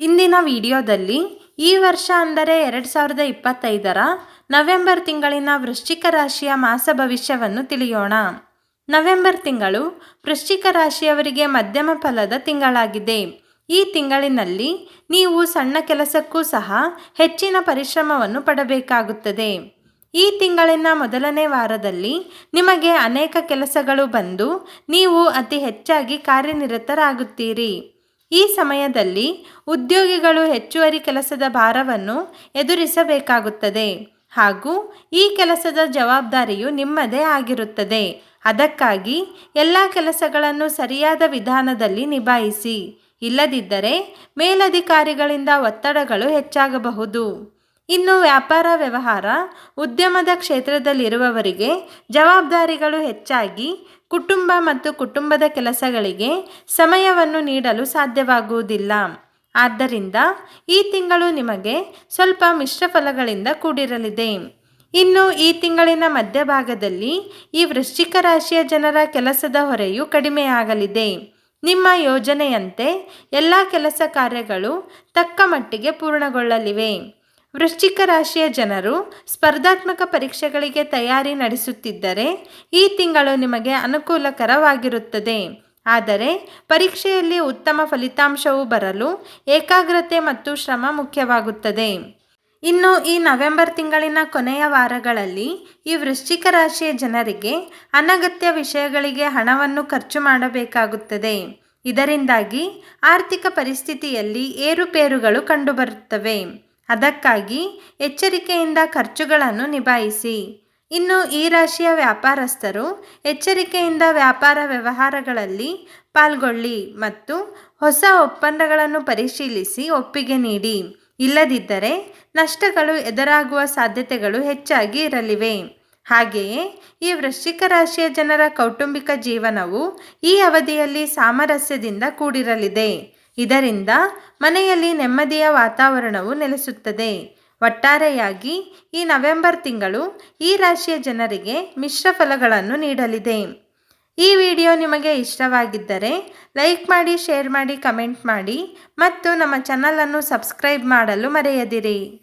ಇಂದಿನ ವಿಡಿಯೋದಲ್ಲಿ ಈ ವರ್ಷ ಅಂದರೆ ಎರಡು ಸಾವಿರದ ಇಪ್ಪತ್ತೈದರ ನವೆಂಬರ್ ತಿಂಗಳಿನ ವೃಶ್ಚಿಕ ರಾಶಿಯ ಮಾಸ ಭವಿಷ್ಯವನ್ನು ತಿಳಿಯೋಣ. ನವೆಂಬರ್ ತಿಂಗಳು ವೃಶ್ಚಿಕ ರಾಶಿಯವರಿಗೆ ಮಧ್ಯಮ ಫಲದ ತಿಂಗಳಾಗಿದೆ. ಈ ತಿಂಗಳಿನಲ್ಲಿ ನೀವು ಸಣ್ಣ ಕೆಲಸಕ್ಕೂ ಸಹ ಹೆಚ್ಚಿನ ಪರಿಶ್ರಮವನ್ನು ಪಡಬೇಕಾಗುತ್ತದೆ. ಈ ತಿಂಗಳಿನ ಮೊದಲನೇ ವಾರದಲ್ಲಿ ನಿಮಗೆ ಅನೇಕ ಕೆಲಸಗಳು ಬಂದು ನೀವು ಅತಿ ಹೆಚ್ಚಾಗಿ ಕಾರ್ಯನಿರತರಾಗುತ್ತೀರಿ. ಈ ಸಮಯದಲ್ಲಿ ಉದ್ಯೋಗಿಗಳು ಹೆಚ್ಚುವರಿ ಕೆಲಸದ ಭಾರವನ್ನು ಎದುರಿಸಬೇಕಾಗುತ್ತದೆ ಹಾಗೂ ಈ ಕೆಲಸದ ಜವಾಬ್ದಾರಿಯು ನಿಮ್ಮದೇ ಆಗಿರುತ್ತದೆ. ಅದಕ್ಕಾಗಿ ಎಲ್ಲ ಕೆಲಸಗಳನ್ನು ಸರಿಯಾದ ವಿಧಾನದಲ್ಲಿ ನಿಭಾಯಿಸಿ. ಇಲ್ಲದಿದ್ದರೆ ಮೇಲಧಿಕಾರಿಗಳಿಂದ ಒತ್ತಡಗಳು ಹೆಚ್ಚಾಗಬಹುದು. ಇನ್ನು ವ್ಯಾಪಾರ ವ್ಯವಹಾರ, ಉದ್ಯಮದ ಕ್ಷೇತ್ರದಲ್ಲಿರುವವರಿಗೆ ಜವಾಬ್ದಾರಿಗಳು ಹೆಚ್ಚಾಗಿ ಕುಟುಂಬ ಮತ್ತು ಕುಟುಂಬದ ಕೆಲಸಗಳಿಗೆ ಸಮಯವನ್ನು ನೀಡಲು ಸಾಧ್ಯವಾಗುವುದಿಲ್ಲ. ಆದ್ದರಿಂದ ಈ ತಿಂಗಳು ನಿಮಗೆ ಸ್ವಲ್ಪ ಮಿಶ್ರ ಫಲಗಳಿಂದ ಕೂಡಿರಲಿದೆ. ಇನ್ನು ಈ ತಿಂಗಳಿನ ಮಧ್ಯಭಾಗದಲ್ಲಿ ಈ ವೃಶ್ಚಿಕ ರಾಶಿಯ ಜನರ ಕೆಲಸದ ಹೊರೆಯು ಕಡಿಮೆಯಾಗಲಿದೆ. ನಿಮ್ಮ ಯೋಜನೆಯಂತೆ ಎಲ್ಲ ಕೆಲಸ ಕಾರ್ಯಗಳು ತಕ್ಕ ಮಟ್ಟಿಗೆ ಪೂರ್ಣಗೊಳ್ಳಲಿವೆ. ವೃಶ್ಚಿಕ ರಾಶಿಯ ಜನರು ಸ್ಪರ್ಧಾತ್ಮಕ ಪರೀಕ್ಷೆಗಳಿಗೆ ತಯಾರಿ ನಡೆಸುತ್ತಿದ್ದರೆ ಈ ತಿಂಗಳು ನಿಮಗೆ ಅನುಕೂಲಕರವಾಗಿರುತ್ತದೆ. ಆದರೆ ಪರೀಕ್ಷೆಯಲ್ಲಿ ಉತ್ತಮ ಫಲಿತಾಂಶವು ಬರಲು ಏಕಾಗ್ರತೆ ಮತ್ತು ಶ್ರಮ ಮುಖ್ಯವಾಗುತ್ತದೆ. ಇನ್ನು ಈ ನವೆಂಬರ್ ತಿಂಗಳಿನ ಕೊನೆಯ ವಾರಗಳಲ್ಲಿ ಈ ವೃಶ್ಚಿಕ ರಾಶಿಯ ಜನರಿಗೆ ಅನಗತ್ಯ ವಿಷಯಗಳಿಗೆ ಹಣವನ್ನು ಖರ್ಚು ಮಾಡಬೇಕಾಗುತ್ತದೆ. ಇದರಿಂದಾಗಿ ಆರ್ಥಿಕ ಪರಿಸ್ಥಿತಿಯಲ್ಲಿ ಏರುಪೇರುಗಳು ಕಂಡುಬರುತ್ತವೆ. ಅದಕ್ಕಾಗಿ ಎಚ್ಚರಿಕೆಯಿಂದ ಖರ್ಚುಗಳನ್ನು ನಿಭಾಯಿಸಿ. ಇನ್ನು ಈ ರಾಶಿಯ ವ್ಯಾಪಾರಸ್ಥರು ಎಚ್ಚರಿಕೆಯಿಂದ ವ್ಯಾಪಾರ ವ್ಯವಹಾರಗಳಲ್ಲಿ ಪಾಲ್ಗೊಳ್ಳಿ ಮತ್ತು ಹೊಸ ಒಪ್ಪಂದಗಳನ್ನು ಪರಿಶೀಲಿಸಿ ಒಪ್ಪಿಗೆ ನೀಡಿ. ಇಲ್ಲದಿದ್ದರೆ ನಷ್ಟಗಳು ಎದುರಾಗುವ ಸಾಧ್ಯತೆಗಳು ಹೆಚ್ಚಾಗಿ ಇರಲಿವೆ. ಹಾಗೆಯೇ ಈ ವೃಶ್ಚಿಕ ರಾಶಿಯ ಜನರ ಕೌಟುಂಬಿಕ ಜೀವನವು ಈ ಅವಧಿಯಲ್ಲಿ ಸಾಮರಸ್ಯದಿಂದ ಕೂಡಿರಲಿದೆ. ಇದರಿಂದ ಮನೆಯಲ್ಲಿ ನೆಮ್ಮದಿಯ ವಾತಾವರಣವು ನೆಲೆಸುತ್ತದೆ. ಒಟ್ಟಾರೆಯಾಗಿ ಈ ನವೆಂಬರ್ ತಿಂಗಳು ಈ ರಾಶಿಯ ಜನರಿಗೆ ಮಿಶ್ರ ಫಲಗಳನ್ನು ನೀಡಲಿದೆ. ಈ ವಿಡಿಯೋ ನಿಮಗೆ ಇಷ್ಟವಾಗಿದ್ದರೆ ಲೈಕ್ ಮಾಡಿ, ಶೇರ್ ಮಾಡಿ, ಕಮೆಂಟ್ ಮಾಡಿ ಮತ್ತು ನಮ್ಮ ಚಾನಲನ್ನು ಸಬ್ಸ್ಕ್ರೈಬ್ ಮಾಡಲು ಮರೆಯದಿರಿ.